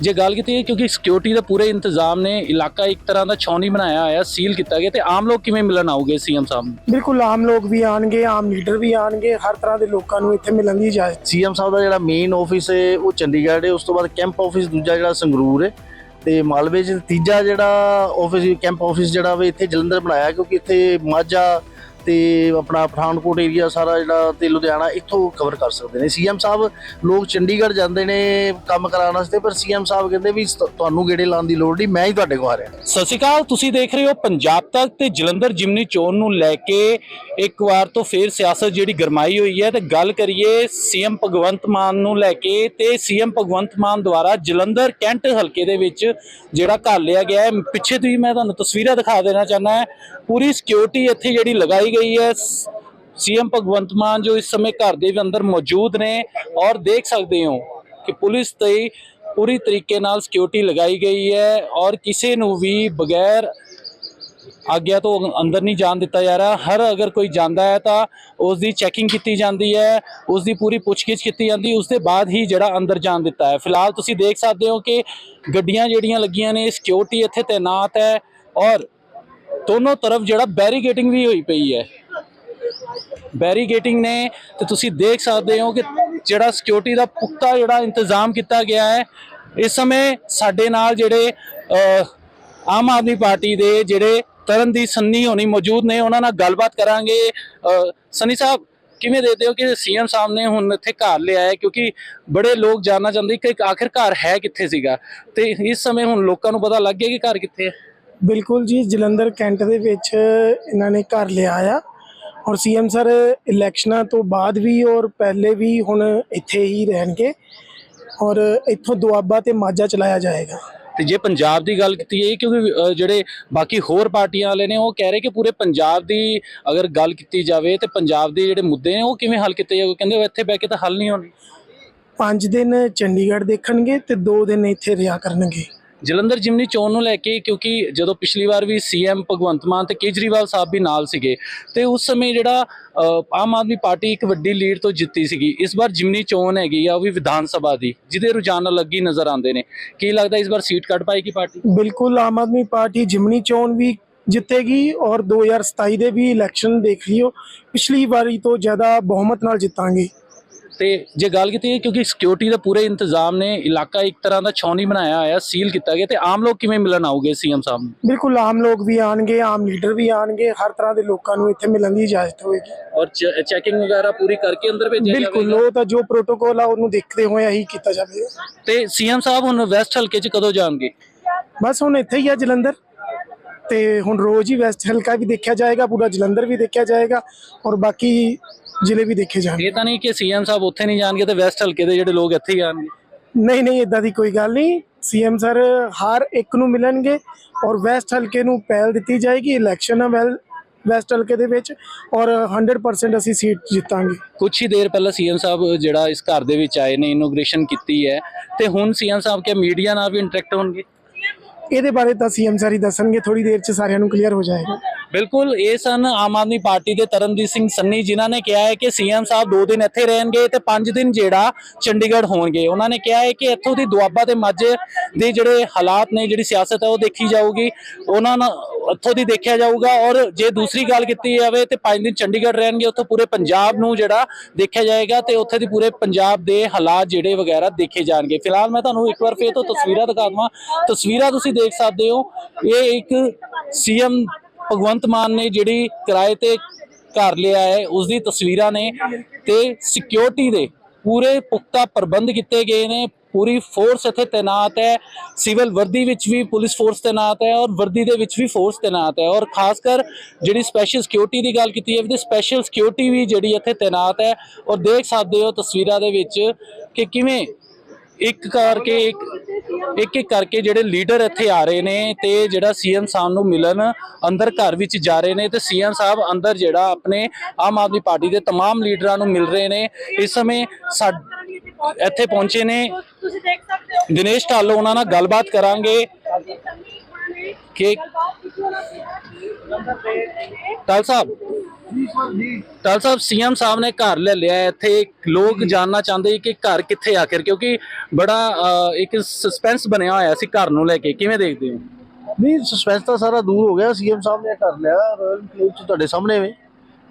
ਜੇ ਗੱਲ ਕੀਤੀ ਹੈ ਕਿਉਂਕਿ ਸਿਕਿਉਰਿਟੀ ਦਾ ਪੂਰੇ ਇੰਤਜ਼ਾਮ ਨੇ ਇਲਾਕਾ ਇੱਕ ਤਰ੍ਹਾਂ ਦਾ ਛਾਉਣੀ ਬਣਾਇਆ ਹੋਇਆ ਸੀਲ ਕੀਤਾ ਗਿਆ ਤੇ ਆਮ ਲੋਕ ਕਿਵੇਂ ਮਿਲਣ ਆਉਗੇ ਸੀਐਮ ਸਾਹਿਬ ਨੂੰ? ਬਿਲਕੁਲ ਆਮ ਲੋਕ ਵੀ ਆਣਗੇ ਆਮ ਲੀਡਰ ਵੀ ਆਣਗੇ ਹਰ ਤਰ੍ਹਾਂ ਦੇ ਲੋਕਾਂ ਨੂੰ ਇੱਥੇ ਮਿਲਣ ਦੀ ਇਜਾਜ਼ਤ ਸੀਐਮ ਸਾਹਿਬ ਦਾ ਜਿਹੜਾ ਮੇਨ ਆਫਿਸ ਹੈ ਉਹ ਚੰਡੀਗੜ੍ਹ ਹੈ ਉਸ ਤੋਂ ਬਾਅਦ ਕੈਂਪ ਆਫਿਸ ਦੂਜਾ ਜਿਹੜਾ ਸੰਗਰੂਰ ਹੈ ਤੇ ਮਾਲਵੇ 'ਚ ਤੀਜਾ ਜਿਹੜਾ ਆਫਿਸ ਕੈਂਪ ਆਫਿਸ ਜਿਹੜਾ ਵੇ ਇੱਥੇ ਜਲੰਧਰ ਬਣਾਇਆ ਕਿਉਂਕਿ ਇੱਥੇ ਮਾਝਾ ਤੇ ਆਪਣਾ ਪਠਾਨਕੋਟ ਏਰੀਆ ਸਾਰਾ ਜਿਹੜਾ ਤੇ ਲੁਧਿਆਣਾ, ਇੱਥੋਂ ਕਵਰ ਕਰ ਸਕਦੇ ਨੇ। ਸੀਐਮ ਸਾਹਿਬ, ਲੋਕ ਚੰਡੀਗੜ੍ਹ ਜਾਂਦੇ ਨੇ ਕੰਮ ਕਰਾਉਣ ਵਾਸਤੇ, ਪਰ ਸੀਐਮ ਸਾਹਿਬ ਕਹਿੰਦੇ ਵੀ ਤੁਹਾਨੂੰ ਗੇੜੇ ਲਾਉਣ ਦੀ ਲੋੜ ਨਹੀਂ, ਮੈਂ ਹੀ ਤੁਹਾਡੇ ਕੋਲ ਆ ਰਿਹਾ। ਸਤਿ ਸ਼੍ਰੀ ਅਕਾਲ, ਤੁਸੀਂ ਦੇਖ ਰਹੇ ਹੋ ਪੰਜਾਬ ਤੱਕ ਤੇ ਜਲੰਧਰ ਜਿਮਨੀ ਚੋਣ ਨੂੰ ਲੈ ਕੇ ਇੱਕ ਵਾਰ ਤੋਂ ਫੇਰ ਸਿਆਸਤ ਜਿਹੜੀ ਗਰਮਾਈ ਹੋਈ ਹੈ, ਤੇ ਗੱਲ ਕਰੀਏ ਸੀਐਮ ਭਗਵੰਤ ਮਾਨ ਨੂੰ ਲੈ ਕੇ, ਤੇ ਸੀਐਮ ਭਗਵੰਤ ਮਾਨ ਦੁਆਰਾ ਜਲੰਧਰ ਕੈਂਟ ਹਲਕੇ ਦੇ ਵਿੱਚ ਜਿਹੜਾ ਘਰ ਲਿਆ ਗਿਆ ਹੈ। ਪਿੱਛੇ ਤੁਸੀਂ, ਮੈਂ ਤੁਹਾਨੂੰ ਤਸਵੀਰਾਂ ਦਿਖਾ ਦੇਣਾ ਚਾਹੁੰਦਾ ਪੂਰੀ ਸਿਕਿਉਰਿਟੀ ਇੱਥੇ ਜਿਹੜੀ ਲਗਾਈ ਗਈ ਹੈ ਸੀਐਮ ਭਗਵੰਤ ਮਾਨ ਜੋ ਇਸ ਸਮੇਂ ਘਰ ਦੇ ਵੀ ਅੰਦਰ ਮੌਜੂਦ ਨੇ ਔਰ ਦੇਖ ਸਕਦੇ ਹੋ ਕਿ ਪੁਲਿਸ ਤੇ ਪੂਰੀ ਤਰੀਕੇ ਨਾਲ ਸਿਕਿਉਰਿਟੀ ਲਗਾਈ ਗਈ ਹੈ ਔਰ ਕਿਸੇ ਨੂੰ ਵੀ ਬਗੈਰ ਆਗਿਆ ਤੋਂ ਅੰਦਰ ਨਹੀਂ ਜਾਣ ਦਿੱਤਾ ਜਾ ਰਿਹਾ ਹਰ ਅਗਰ ਕੋਈ ਜਾਂਦਾ ਹੈ ਤਾਂ ਉਸ ਦੀ ਚੈਕਿੰਗ ਕੀਤੀ ਜਾਂਦੀ ਹੈ ਉਸ ਦੀ ਪੂਰੀ ਪੁੱਛਗਿੱਛ ਕੀਤੀ ਜਾਂਦੀ ਉਸ ਦੇ ਬਾਅਦ ਹੀ ਜਿਹੜਾ ਅੰਦਰ ਜਾਣ ਦਿੱਤਾ ਹੈ ਫਿਲਹਾਲ ਤੁਸੀਂ ਦੇਖ ਸਕਦੇ ਹੋ ਕਿ ਗੱਡੀਆਂ ਜਿਹੜੀਆਂ ਲੱਗੀਆਂ ਨੇ ਸਿਕਿਉਰਿਟੀ ਇੱਥੇ ਤੈਨਾਤ ਹੈ ਔਰ ਦੋਨੋਂ ਤਰਫ ਜਿਹੜਾ ਬੈਰੀਕੇਟਿੰਗ ਵੀ ਹੋਈ ਪਈ ਹੈ। ਬੈਰੀਕੇਟਿੰਗ ਨੇ ਤੇ ਤੁਸੀਂ ਦੇਖ ਸਕਦੇ ਹੋ ਕਿ ਜਿਹੜਾ ਸਿਕਿਉਰਿਟੀ ਦਾ ਪੁਖਤਾ ਜਿਹੜਾ ਇੰਤਜ਼ਾਮ ਕੀਤਾ ਗਿਆ ਹੈ, ਇਸ ਸਮੇਂ ਸਾਡੇ ਨਾਲ ਜਿਹੜੇ ਆਮ ਆਦਮੀ ਪਾਰਟੀ ਦੇ ਜਿਹੜੇ ਤਰਨ ਦੀ ਸੰਨੀ ਹੋਣੀ ਮੌਜੂਦ ਨੇ, ਉਹਨਾਂ ਨਾਲ ਗੱਲਬਾਤ ਕਰਾਂਗੇ। ਸੰਨੀ ਸਾਹਿਬ, ਕਿਵੇਂ ਦੇਖਦੇ ਹੋ ਕਿ ਸੀਐਮ ਸਾਹਿਬ ਨੇ ਹੁਣ ਇੱਥੇ ਘਰ ਲਿਆ ਹੈ? ਕਿਉਂਕਿ ਬੜੇ ਲੋਕ ਜਾਣਨਾ ਚਾਹੁੰਦੇ ਕਿ ਆਖਿਰ ਘਰ ਹੈ ਕਿੱਥੇ ਸੀਗਾ? ਤੇ ਇਸ ਸਮੇਂ ਹੁਣ ਲੋਕਾਂ ਨੂੰ ਪਤਾ ਲੱਗ ਗਿਆ ਕਿ ਘਰ ਕਿੱਥੇ ਹੈ। ਬਿਲਕੁਲ ਜੀ ਜਲੰਧਰ ਕੈਂਟ ਦੇ ਵਿੱਚ ਇਹਨਾਂ ਨੇ ਘਰ ਲਿਆ ਆ। ਔਰ ਸੀਐਮ ਸਰ ਇਲੈਕਸ਼ਨਾਂ ਤੋਂ ਬਾਅਦ ਵੀ ਔਰ ਪਹਿਲੇ ਵੀ ਹੁਣ ਇੱਥੇ ਹੀ ਰਹਿਣਗੇ। ਔਰ ਇੱਥੋਂ ਦੁਆਬਾ ਤੇ ਮਾਝਾ ਚਲਾਇਆ ਜਾਏਗਾ। ਤੇ ਜੇ ਪੰਜਾਬ ਦੀ ਗੱਲ ਕੀਤੀ ਹੈ ਕਿਉਂਕਿ ਜਿਹੜੇ ਬਾਕੀ ਹੋਰ ਪਾਰਟੀਆਂ ਵਾਲੇ ਨੇ ਉਹ ਕਹਿ ਰਹੇ ਕਿ ਪੂਰੇ ਪੰਜਾਬ ਦੀ ਅਗਰ ਗੱਲ ਕੀਤੀ ਜਾਵੇ ਤੇ ਪੰਜਾਬ ਦੇ ਜਿਹੜੇ ਮੁੱਦੇ ਨੇ ਉਹ ਕਿਵੇਂ ਹੱਲ ਕੀਤੇ ਜਾਵੇ ਕਹਿੰਦੇ ਉਹ ਇੱਥੇ ਬਹਿ ਕੇ ਤਾਂ ਹੱਲ ਨਹੀਂ ਹੋਣੇ ਪੰਜ ਦਿਨ ਚੰਡੀਗੜ੍ਹ ਦੇਖਣਗੇ ਤੇ 2 ਦਿਨ ਇੱਥੇ ਰਿਹਾ ਕਰਨਗੇ। ਜਲੰਧਰ ਜਿਮਨੀ ਚੋਣ ਨੂੰ ਲੈ ਕੇ, ਕਿਉਂਕਿ ਜਦੋਂ ਪਿਛਲੀ ਵਾਰ ਵੀ ਸੀਐਮ ਭਗਵੰਤ ਮਾਨ ਤੇ ਕੇਜਰੀਵਾਲ ਸਾਹਿਬ ਵੀ ਨਾਲ ਸੀਗੇ, ਤੇ ਉਸ ਸਮੇਂ ਜਿਹੜਾ ਆਮ ਆਦਮੀ ਪਾਰਟੀ ਇੱਕ ਵੱਡੀ ਲੀਡ ਤੋਂ ਜਿੱਤੀ ਸੀਗੀ। ਇਸ ਵਾਰ ਜਿਮਨੀ ਚੋਣ ਹੈਗੀ ਆ, ਉਹ ਵੀ ਵਿਧਾਨ ਸਭਾ ਦੀ, ਜਿਹਦੇ ਰੁਝਾਨ ਅਲੱਗ ਹੀ ਨਜ਼ਰ ਆਉਂਦੇ ਨੇ। ਕੀ ਲੱਗਦਾ ਇਸ ਵਾਰ ਸੀਟ ਕੱਢ ਪਾਏਗੀ ਪਾਰਟੀ? ਬਿਲਕੁਲ, ਆਮ ਆਦਮੀ ਪਾਰਟੀ ਜਿਮਨੀ ਚੋਣ ਵੀ ਜਿੱਤੇਗੀ ਔਰ 2027 ਦੇ ਵੀ ਇਲੈਕਸ਼ਨ ਦੇਖ ਲਿਓ ਪਿਛਲੀ ਵਾਰੀ ਤੋਂ ਜ਼ਿਆਦਾ ਬਹੁਮਤ ਨਾਲ ਜਿੱਤਾਂਗੇ। ਤੇ ਜੇ ਗੱਲ ਕੀਤੀ ਹੈ ਕਿਉਂਕਿ ਸਿਕਿਉਰਿਟੀ ਦਾ ਪੂਰੇ ਇੰਤਜ਼ਾਮ ਨੇ ਇਲਾਕਾ ਇੱਕ ਤਰ੍ਹਾਂ ਦਾ ਛਾਉਣੀ ਬਣਾਇਆ ਹੋਇਆ ਸੀਲ ਕੀਤਾ ਗਿਆ ਤੇ ਆਮ ਲੋਕ ਕਿਵੇਂ ਮਿਲਣ ਆਉਗੇ ਸੀਐਮ ਸਾਹਿਬ ਨੂੰ? ਬਿਲਕੁਲ ਆਮ ਲੋਕ ਵੀ ਆਣਗੇ ਆਮ ਲੀਡਰ ਵੀ ਆਣਗੇ ਹਰ ਤਰ੍ਹਾਂ ਦੇ ਲੋਕਾਂ ਨੂੰ ਇੱਥੇ ਮਿਲਣ ਦੀ ਇਜਾਜ਼ਤ ਹੋਏਗੀ। ਔਰ ਚੈਕਿੰਗ ਵਗੈਰਾ ਪੂਰੀ ਕਰਕੇ ਅੰਦਰ ਭੇਜਿਆ ਬਿਲਕੁਲ ਉਹ ਤਾਂ ਜੋ ਪ੍ਰੋਟੋਕੋਲ ਆ ਉਹਨੂੰ ਦੇਖਦੇ ਹੋਏ ਹੀ ਕੀਤਾ ਜਾਵੇਗਾ। ਤੇ ਸੀਐਮ ਸਾਹਿਬ ਹੁਣ ਵੈਸਟ ਹਲਕੇ 'ਚ ਕਦੋਂ ਜਾਣਗੇ? ਬਸ ਹੁਣ ਇੱਥੇ ਹੀ ਆ ਜਲੰਧਰ। ਤੇ ਹੁਣ ਰੋਜ਼ ਹੀ ਵੈਸਟ ਹਲਕਾ ਵੀ ਦੇਖਿਆ ਜਾਏਗਾ ਪੂਰਾ ਜਲੰਧਰ ਵੀ ਦੇਖਿਆ ਜਾਏਗਾ ਔਰ ਬਾਕੀ ਜ਼ਿਲ੍ਹੇ ਵੀ ਦੇਖੇ ਜਾਣਗੇ। ਇਹ ਤਾਂ ਨਹੀਂ ਕਿ ਸੀਐਮ ਸਾਹਿਬ ਉੱਥੇ ਨਹੀਂ ਜਾਣਗੇ ਤੇ ਵੈਸਟ ਹਲਕੇ ਦੇ ਜਿਹੜੇ ਲੋਕ ਇੱਥੇ ਹੀ ਆਣਗੇ ਨਹੀਂ ਨਹੀਂ ਇਦਾਂ ਦੀ ਕੋਈ ਗੱਲ ਨਹੀਂ। ਸੀਐਮ ਸਰ ਹਰ ਇੱਕ ਨੂੰ ਮਿਲਣਗੇ ਔਰ ਵੈਸਟ ਹਲਕੇ ਨੂੰ ਪਹਿਲ ਦਿੱਤੀ ਜਾਏਗੀ ਇਲੈਕਸ਼ਨ ਆ ਵੈਲ ਵੈਸਟ ਹਲਕੇ ਦੇ ਵਿੱਚ ਔਰ 100% ਅਸੀਂ ਸੀਟ ਜਿੱਤਾਂਗੇ। ਕੁਝ ਹੀ ਦੇਰ ਪਹਿਲਾਂ ਸੀਐਮ ਸਾਹਿਬ ਜਿਹੜਾ ਇਸ ਘਰ ਦੇ ਵਿੱਚ ਆਏ ਨੇ ਇਨੋਗ੍ਰੇਸ਼ਨ ਕੀਤੀ ਹੈ ਤੇ ਹੁਣ ਸੀਐਮ ਸਾਹਿਬ ਕੇ ਮੀਡੀਆ ਨਾਲ ਵੀ ਇੰਟਰੈਕਟ ਹੋਣਗੇ? ਇਹਦੇ ਬਾਰੇ ਤਾਂ ਸੀਐਮ ਸਰ ਹੀ ਦੱਸਣਗੇ ਥੋੜੀ ਦੇਰ ਚ ਸਾਰਿਆਂ ਨੂੰ ਕਲੀਅਰ ਹੋ ਜਾਏਗਾ। ਬਿਲਕੁਲ, ਇਹ ਸਨ ਆਮ ਆਦਮੀ ਪਾਰਟੀ ਦੇ ਤਰਨਦੀਪ ਸਿੰਘ ਸੰਨੀ, ਜਿਨ੍ਹਾਂ ਨੇ ਕਿਹਾ ਹੈ ਕਿ ਸੀਐਮ ਸਾਹਿਬ 2 ਦਿਨ ਇੱਥੇ ਰਹਿਣਗੇ ਤੇ 5 ਦਿਨ ਜਿਹੜਾ ਚੰਡੀਗੜ੍ਹ ਹੋਣਗੇ। ਉਹਨਾਂ ਨੇ ਕਿਹਾ ਹੈ ਕਿ ਇੱਥੋਂ ਦੀ ਦੁਆਬਾ ਤੇ ਮਾਝੇ ਦੇ ਜਿਹੜੇ ਹਾਲਾਤ ਨੇ, ਜਿਹੜੀ ਸਿਆਸਤ ਹੈ, ਉਹ ਦੇਖੀ ਜਾਊਗੀ। ਉਹਨਾਂ ਨਾਲ ਇੱਥੋਂ ਦੀ ਦੇਖਿਆ ਜਾਊਗਾ ਔਰ ਜੇ ਦੂਸਰੀ ਗੱਲ ਕੀਤੀ ਜਾਵੇ ਤੇ 5 ਦਿਨ ਚੰਡੀਗੜ੍ਹ ਰਹਿਣਗੇ, ਉੱਥੋਂ ਪੂਰੇ ਪੰਜਾਬ ਨੂੰ ਜਿਹੜਾ ਦੇਖਿਆ ਜਾਏਗਾ ਤੇ ਉੱਥੇ ਦੀ ਪੂਰੇ ਪੰਜਾਬ ਦੇ ਹਾਲਾਤ ਜਿਹੜੇ ਵਗੈਰਾ ਦੇਖੇ ਜਾਣਗੇ। ਫਿਲਹਾਲ ਮੈਂ ਤੁਹਾਨੂੰ ਇੱਕ ਵਾਰ ਫੇਰ ਤੋਂ ਤਸਵੀਰਾਂ ਦਿਖਾ ਦਵਾਂ। ਤਸਵੀਰਾਂ ਤੁਸੀਂ ਦੇਖ ਸਕਦੇ ਹੋ। ਇਹ ਇੱਕ ਸੀਐਮ ਭਗਵੰਤ ਮਾਨ ਨੇ ਜਿਹੜੀ ਕਿਰਾਏ ਤੇ ਘਰ ਲਿਆ ਹੈ ਉਸ ਦੀ ਤਸਵੀਰਾਂ ਨੇ ਤੇ ਸਿਕਿਉਰਿਟੀ ਦੇ ਪੂਰੇ ਪੁਖਤਾ ਪ੍ਰਬੰਧ ਕੀਤੇ ਗਏ ਨੇ, ਪੂਰੀ ਫੋਰਸ ਇੱਥੇ ਤਾਇਨਾਤ ਹੈ ਸਿਵਲ ਵਰਦੀ ਵਿੱਚ ਵੀ ਪੁਲਿਸ ਫੋਰਸ ਤਾਇਨਾਤ ਹੈ ਔਰ ਵਰਦੀ ਦੇ ਵਿੱਚ ਵੀ ਫੋਰਸ ਤਾਇਨਾਤ ਹੈ ਔਰ ਖਾਸ ਕਰ ਜਿਹੜੀ ਸਪੈਸ਼ਲ ਸਿਕਿਉਰਿਟੀ ਦੀ ਗੱਲ ਕੀਤੀ ਹੈ ਤੇ ਸਪੈਸ਼ਲ ਸਿਕਿਉਰਿਟੀ ਵੀ ਜਿਹੜੀ ਇੱਥੇ ਤਾਇਨਾਤ ਹੈ ਔਰ ਦੇਖ ਸਕਦੇ ਹੋ ਤਸਵੀਰਾਂ ਦੇ ਵਿੱਚ ਕਿ ਕਿਵੇਂ ਇੱਕ ਕਰਕੇ ਇੱਕ ਇੱਕ ਇੱਕ ਕਰਕੇ ਜਿਹੜੇ ਲੀਡਰ ਇੱਥੇ ਆ ਰਹੇ ਨੇ ਤੇ ਜਿਹੜਾ ਸੀਐਮ ਸਾਹਿਬ ਨੂੰ ਮਿਲਣ ਅੰਦਰ ਘਰ ਵਿੱਚ ਜਾ ਰਹੇ ਨੇ ਤੇ ਸੀਐਮ ਸਾਹਿਬ ਅੰਦਰ ਜਿਹੜਾ ਆਪਣੇ ਆਮ ਆਦਮੀ ਪਾਰਟੀ ਦੇ तमाम ਲੀਡਰਾਂ ਨੂੰ ਮਿਲ ਰਹੇ ਨੇ ਇਸ ਸਮੇਂ ਸਾ- ਇੱਥੇ ਪਹੁੰਚੇ ਨੇ ਤੁਸੀਂ ਦੇਖ ਸਕਦੇ ਹੋ ਦਿਨੇਸ਼ ਢਾਲੋ ਉਹਨਾਂ ਨਾਲ ਗੱਲਬਾਤ ਕਰਾਂਗੇ ਕਿ ਟਾਲ ਸਾਹਿਬ ਟਾਲ ਸਾਹਿਬ ਸੀਐਮ ਸਾਹਿਬ ਨੇ ਘਰ ਲੈ ਲਿਆ ਇੱਥੇ ਲੋਕ ਜਾਨਣਾ ਚਾਹੁੰਦੇ ਕਿ ਘਰ ਕਿੱਥੇ ਆਖਿਰ ਕਿਉਂਕਿ ਬੜਾ ਇੱਕ ਸਸਪੈਂਸ ਬਣਿਆ ਹੋਇਆ ਸੀ ਘਰ ਨੂੰ ਲੈ ਕੇ। ਕਿਵੇਂ ਦੇਖਦੇ ਹੋ? ਨਹੀਂ ਸਸਪੈਂਸ ਤਾਂ ਸਾਰਾ ਦੂਰ ਹੋ ਗਿਆ। ਸੀਐਮ ਸਾਹਿਬ ਨੇ ਕਰ ਲਿਆ ਰਾਇਲ ਕਲੇਬ ਚ ਤੁਹਾਡੇ ਸਾਹਮਣੇ ਵੇ।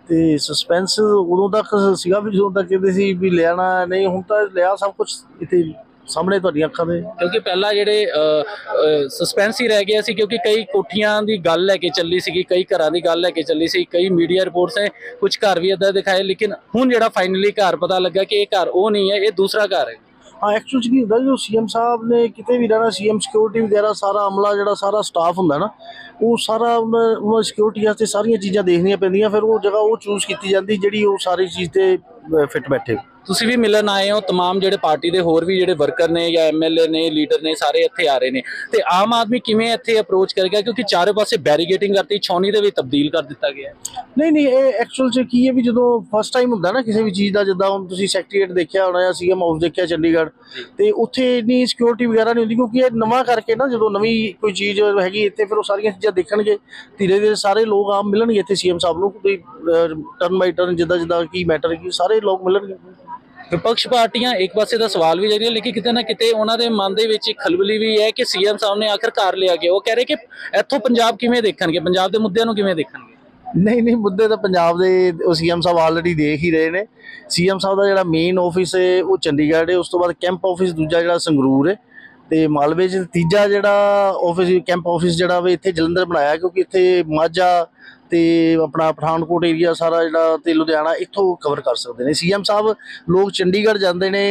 ਤੇ ਸਸਪੈਂਸ ਉਦੋਂ ਤੱਕ ਸੀਗਾ ਵੀ ਜਦੋਂ ਤੱਕ ਕਹਿੰਦੇ ਸੀ ਵੀ ਲਿਆਣਾ ਨਹੀਂ ਹੁਣ ਤਾਂ ਲਿਆ ਸਭ ਕੁਝ ਇੱਥੇ। ਸਾਹਮਣੇ ਤੁਹਾਡੀਆਂ ਅੱਖਾਂ ਦੇ। ਕਿਉਂਕਿ ਪਹਿਲਾਂ ਜਿਹੜੇ ਸਸਪੈਂਸ ਹੀ ਰਹਿ ਗਿਆ ਸੀ ਕਿਉਂਕਿ ਕਈ ਕੋਠੀਆਂ ਦੀ ਗੱਲ ਲੈ ਕੇ ਚੱਲੀ ਸੀਗੀ ਕਈ ਘਰਾਂ ਦੀ ਗੱਲ ਲੈ ਕੇ ਚੱਲੀ ਸੀ ਕਈ ਮੀਡੀਆ ਰਿਪੋਰਟਸ ਹੈ ਕੁਝ ਘਰ ਵੀ ਇਦਾਂ ਦਿਖਾਏ ਲੇਕਿਨ ਹੁਣ ਜਿਹੜਾ ਫਾਈਨਲੀ ਘਰ ਪਤਾ ਲੱਗਾ ਕਿ ਇਹ ਘਰ ਉਹ ਨਹੀਂ ਹੈ ਇਹ ਦੂਸਰਾ ਘਰ ਹੈ। ਹਾਂ ਐਕਚੁਅਲ ਕੀ ਹੁੰਦਾ ਜੋ ਸੀਐਮ ਸਾਹਿਬ ਨੇ ਕਿਤੇ ਵੀ ਰਹਿਣਾ ਸੀਐਮ ਸਿਕਿਉਰਿਟੀ ਵਗੈਰਾ ਸਾਰਾ ਅਮਲਾ ਜਿਹੜਾ ਸਾਰਾ ਸਟਾਫ ਹੁੰਦਾ ਨਾ ਉਹ ਸਾਰਾ ਉਹਨਾਂ ਸਿਕਿਉਰਿਟੀ ਵਾਸਤੇ ਸਾਰੀਆਂ ਚੀਜ਼ਾਂ ਦੇਖਣੀਆਂ ਪੈਂਦੀਆਂ ਫਿਰ ਉਹ ਜਗ੍ਹਾ ਉਹ ਚੂਜ਼ ਕੀਤੀ ਜਾਂਦੀ ਜਿਹੜੀ ਉਹ ਸਾਰੀ ਚੀਜ਼ ਤੇ ਫਿੱਟ ਬੈਠੇ। ਤੁਸੀਂ ਵੀ ਮਿਲਣ ਆਏ ਹੋ तमाम ਜਿਹੜੇ ਪਾਰਟੀ ਦੇ ਹੋਰ ਵੀ ਜਿਹੜੇ ਵਰਕਰ ਨੇ ਜਾਂ ਐਮਐਲਏ ਨੇ ਲੀਡਰ ਨੇ ਸਾਰੇ ਇੱਥੇ ਆ ਰਹੇ ਨੇ ਤੇ ਆਮ ਆਦਮੀ ਕਿਵੇਂ ਇੱਥੇ ਅਪਰੋਚ ਕਰੇਗਾ ਕਿਉਂਕਿ ਚਾਰੇ ਪਾਸੇ ਬੈਰੀਗੇਟਿੰਗ ਕਰਤੀ ਛੌਣੀ ਦੇ ਵਿੱਚ ਤਬਦੀਲ ਕਰ ਦਿੱਤਾ ਗਿਆ ਹੈ। ਨਹੀਂ ਨਹੀਂ ਇਹ ਐਕਚੁਅਲ ਚ ਕੀ ਹੈ ਵੀ ਜਦੋਂ ਫਸਟ ਟਾਈਮ ਹੁੰਦਾ ਨਾ ਕਿਸੇ ਵੀ ਚੀਜ਼ ਦਾ ਜਿੱਦਾਂ ਹੁਣ ਤੁਸੀਂ ਸੈਕਟਰੀਏਟ ਦੇਖਿਆ ਹੋਣਾ ਜਾਂ ਸੀਐਮ ਹਾਊਸ ਦੇਖਿਆ ਚੰਡੀਗੜ੍ਹ ਤੇ ਉੱਥੇ ਇੰਨੀ ਸਿਕਿਉਰਿਟੀ ਵਗੈਰਾ ਨਹੀਂ ਹੁੰਦੀ ਕਿਉਂਕਿ ਇਹ ਨਵਾਂ ਕਰਕੇ ਨਾ ਜਦੋਂ ਨਵੀਂ ਕੋਈ ਚੀਜ਼ ਹੈਗੀ ਇੱਥੇ ਫਿਰ ਉਹ ਸਾਰੀਆਂ ਚੀਜ਼ਾਂ ਦੇਖਣਗੇ ਧੀਰੇ ਧੀਰੇ ਸਾਰੇ ਲੋਕ ਆਮ ਮਿਲਣਗੇ ਇੱਥੇ ਸੀਐਮ ਸਾਹਿਬ ਨੂੰ ਕੋਈ ਟਰਨ ਬਾਈ ਟਰਨ ਜਿੱਦਾਂ ਜਿੱਦਾਂ ਕੀ ਮੈਟਰ ਕੀ ਸਾਰੇ ਲੋਕ ਮਿਲਣਗੇ ਵਿਪਕਸ਼ ਪਾਰਟੀਆਂ ਇੱਕ ਪਾਸੇ ਦਾ ਸਵਾਲ ਵੀ ਜਾਰੀ ਲੇਕਿਨ ਕਿਤੇ ਨਾ ਕਿਤੇ ਉਹਨਾਂ ਦੇ ਮਨ ਦੇ ਵਿੱਚ ਇੱਕ ਖਲਬਲੀ ਵੀ ਹੈ ਕਿ ਸੀਐਮ ਸਾਹਿਬ ਨੇ ਆਖਰ ਘਰ ਲਿਆ ਕੇ ਉਹ ਕਹਿ ਰਹੇ ਕਿ ਇੱਥੋਂ ਪੰਜਾਬ ਕਿਵੇਂ ਦੇਖਣਗੇ? ਪੰਜਾਬ ਦੇ ਮੁੱਦਿਆਂ ਨੂੰ ਕਿਵੇਂ ਦੇਖਣਗੇ? ਨਹੀਂ ਨਹੀਂ, ਮੁੱਦੇ ਤਾਂ ਪੰਜਾਬ ਦੇ ਉਹ ਸੀਐਮ ਸਾਹਿਬ ਆਲਰੇਡੀ ਦੇਖ ਹੀ ਰਹੇ ਨੇ। ਸੀਐਮ ਸਾਹਿਬ ਦਾ ਜਿਹੜਾ ਮੇਨ ਆਫਿਸ ਹੈ, ਉਹ ਚੰਡੀਗੜ੍ਹ ਹੈ। ਉਸ ਤੋਂ ਬਾਅਦ ਕੈਂਪ ਆਫਿਸ ਦੂਜਾ ਜਿਹੜਾ ਸੰਗਰੂਰ ਹੈ। ਤੇ ਮਾਲਵੇ 'ਚ ਤੀਜਾ ਜਿਹੜਾ ਆਫਿਸ ਕੈਂਪ ਆਫਿਸ ਜਿਹੜਾ ਵੇ, ਇੱਥੇ ਜਲੰਧਰ ਬਣਾਇਆ, ਕਿਉਂਕਿ ਇੱਥੇ ਮਾਝਾ ਤੇ ਆਪਣਾ ਪਠਾਨਕੋਟ ਏਰੀਆ ਸਾਰਾ ਜਿਹੜਾ ਤੇ ਲੁਧਿਆਣਾ ਇੱਥੋਂ ਕਵਰ ਕਰ ਸਕਦੇ ਨੇ। ਸੀਐਮ ਸਾਹਿਬ ਲੋਕ ਚੰਡੀਗੜ੍ਹ ਜਾਂਦੇ ਨੇ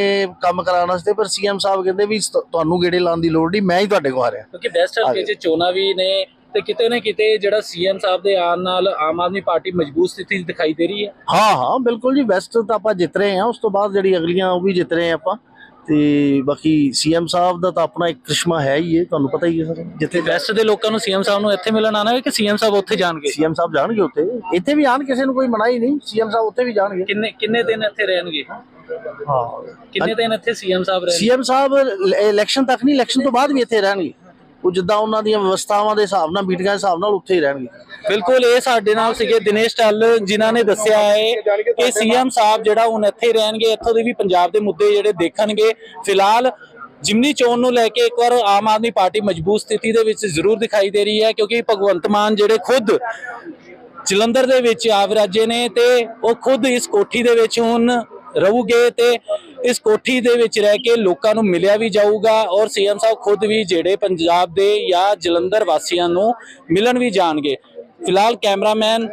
ਕੰਮ ਕਰਾਉਣ ਵਾਸਤੇ ਪਰ ਸੀਐਮ ਸਾਹਿਬ ਕਹਿੰਦੇ ਵੀ ਤੁਹਾਨੂੰ ਗੇੜੇ ਲਾਉਣ ਦੀ ਲੋੜ ਨਹੀਂ ਮੈਂ ਹੀ ਤੁਹਾਡੇ ਕੋਲ ਆ ਰਿਹਾ। ਕਿਉਂਕਿ ਵੈਸਟ ਹਲਕੇ 'ਚ ਚੋਣਾਂ ਵੀ ਨੇ ਤੇ ਕਿਤੇ ਨਾ ਕਿਤੇ ਜਿਹੜਾ ਸੀਐਮ ਸਾਹਿਬ ਦੇ ਆਉਣ ਨਾਲ ਆਮ ਆਦਮੀ ਪਾਰਟੀ ਮਜ਼ਬੂਤ ਸਥਿਤੀ ਦਿਖਾਈ ਦੇ ਰਹੀ ਹੈ। ਹਾਂ ਹਾਂ ਬਿਲਕੁਲ ਜੀ ਵੈਸਟ ਤਾਂ ਆਪਾਂ ਜਿੱਤ ਰਹੇ ਹਾਂ ਉਸ ਤੋਂ ਬਾਅਦ ਜਿਹੜੀ ਅਗਲੀਆਂ ਉਹ ਵੀ ਜਿੱਤ ਰਹੇ ਆਪਾਂ। ਤੇ ਬਾਕੀ ਸੀਐਮ ਸਾਹਿਬ ਦਾ ਤਾਂ ਆਪਣਾ ਇੱਕ ਕ੍ਰਿਸ਼ਮਾ ਹੈ ਹੀ ਹੈ ਤੁਹਾਨੂੰ ਪਤਾ ਹੀ ਹੈ ਸਰ। ਜਿੱਥੇ ਵੈਸਟ ਦੇ ਲੋਕਾਂ ਨੂੰ ਸੀਐਮ ਸਾਹਿਬ ਨੂੰ ਇੱਥੇ ਮਿਲਣ ਆਣਾ ਹੈ ਕਿ ਸੀਐਮ ਸਾਹਿਬ ਉੱਥੇ ਜਾਣਗੇ? ਸੀਐਮ ਸਾਹਿਬ ਜਾਣਗੇ ਉੱਥੇ। ਇੱਥੇ ਵੀ ਆਣ ਕਿਸੇ ਨੂੰ ਕੋਈ ਮਨਾ ਹੀ ਨਹੀਂ ਸੀਐਮ ਸਾਹਿਬ ਉੱਥੇ ਵੀ ਜਾਣਗੇ। ਕਿੰਨੇ ਕਿੰਨੇ ਦਿਨ ਇੱਥੇ ਰਹਿਣਗੇ? ਹਾਂ। ਕਿੰਨੇ ਦਿਨ ਇੱਥੇ ਸੀਐਮ ਸਾਹਿਬ ਰਹਿਣਗੇ? ਸੀਐਮ ਸਾਹਿਬ ਇਲੈਕਸ਼ਨ ਤੱਕ ਨਹੀਂ ਇਲੈਕਸ਼ਨ ਤੋਂ ਬਾਅਦ ਵੀ ਇੱਥੇ ਰਹਿਣਗੇ। ਉਹ ਜਿੱਦਾਂ ਉਹਨਾਂ ਦੀਆਂ ਵਿਵਸਥਾਵਾਂ ਦੇ ਹਿਸਾਬ ਨਾਲ, ਮੀਟਿੰਗਾਂ ਦੇ ਹਿਸਾਬ ਨਾਲ ਉੱਥੇ ਹੀ ਰਹਿਣਗੇ। ਬਿਲਕੁਲ, ਇਹ ਸਾਡੇ ਨਾਲ ਸੀਗੇ ਦਿਨੇਸ਼ ਟੱਲ ਜਿਨ੍ਹਾਂ ਨੇ ਦੱਸਿਆ ਹੈ ਕਿ ਸੀਐਮ ਸਾਹਿਬ ਜਿਹੜਾ ਹੁਣ ਇੱਥੇ ਰਹਿਣਗੇ, ਇੱਥੋਂ ਦੇ ਵੀ ਪੰਜਾਬ ਦੇ ਮੁੱਦੇ ਜਿਹੜੇ ਦੇਖਣਗੇ। ਫਿਲਹਾਲ, ਜਿਮਨੀ ਚੋਣ ਨੂੰ ਲੈ ਕੇ ਇੱਕ ਵਾਰ ਆਮ ਆਦਮੀ ਪਾਰਟੀ ਮਜ਼ਬੂਤ ਸਥਿਤੀ ਦੇ ਵਿੱਚ ਜ਼ਰੂਰ ਦਿਖਾਈ ਦੇ ਰਹੀ ਹੈ, ਕਿਉਂਕਿ ਭਗਵੰਤ ਮਾਨ ਜਿਹੜੇ ਖੁਦ ਜਲੰਧਰ ਦੇ ਵਿੱਚ ਆਵਰਾਜੇ ਨੇ ਤੇ ਉਹ ਖੁਦ ਇਸ ਕੋਠੀ ਦੇ ਵਿੱਚ ਹੁਣ ਰਹੂਗੇ ਤੇ ਇਸ ਕੋਠੀ ਦੇ ਵਿੱਚ ਰਹਿ ਕੇ ਲੋਕਾਂ ਨੂੰ ਮਿਲਿਆ ਵੀ ਜਾਊਗਾ ਔਰ ਸੀਐਮ ਸਾਹਿਬ ਖੁਦ ਵੀ ਜਿਹੜੇ ਪੰਜਾਬ ਦੇ ਜਾਂ ਜਲੰਧਰ ਵਾਸੀਆਂ ਨੂੰ ਮਿਲਣ ਵੀ ਜਾਣਗੇ। ਫਿਲਹਾਲ ਕੈਮਰਾਮੈਨ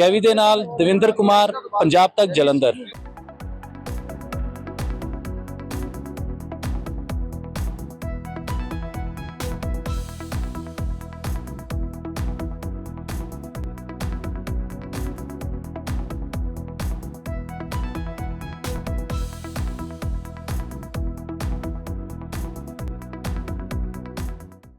ਗੈਵੀ ਦੇ ਨਾਲ ਦਵਿੰਦਰ ਕੁਮਾਰ, ਪੰਜਾਬ ਤੱਕ ਜਲੰਧਰ।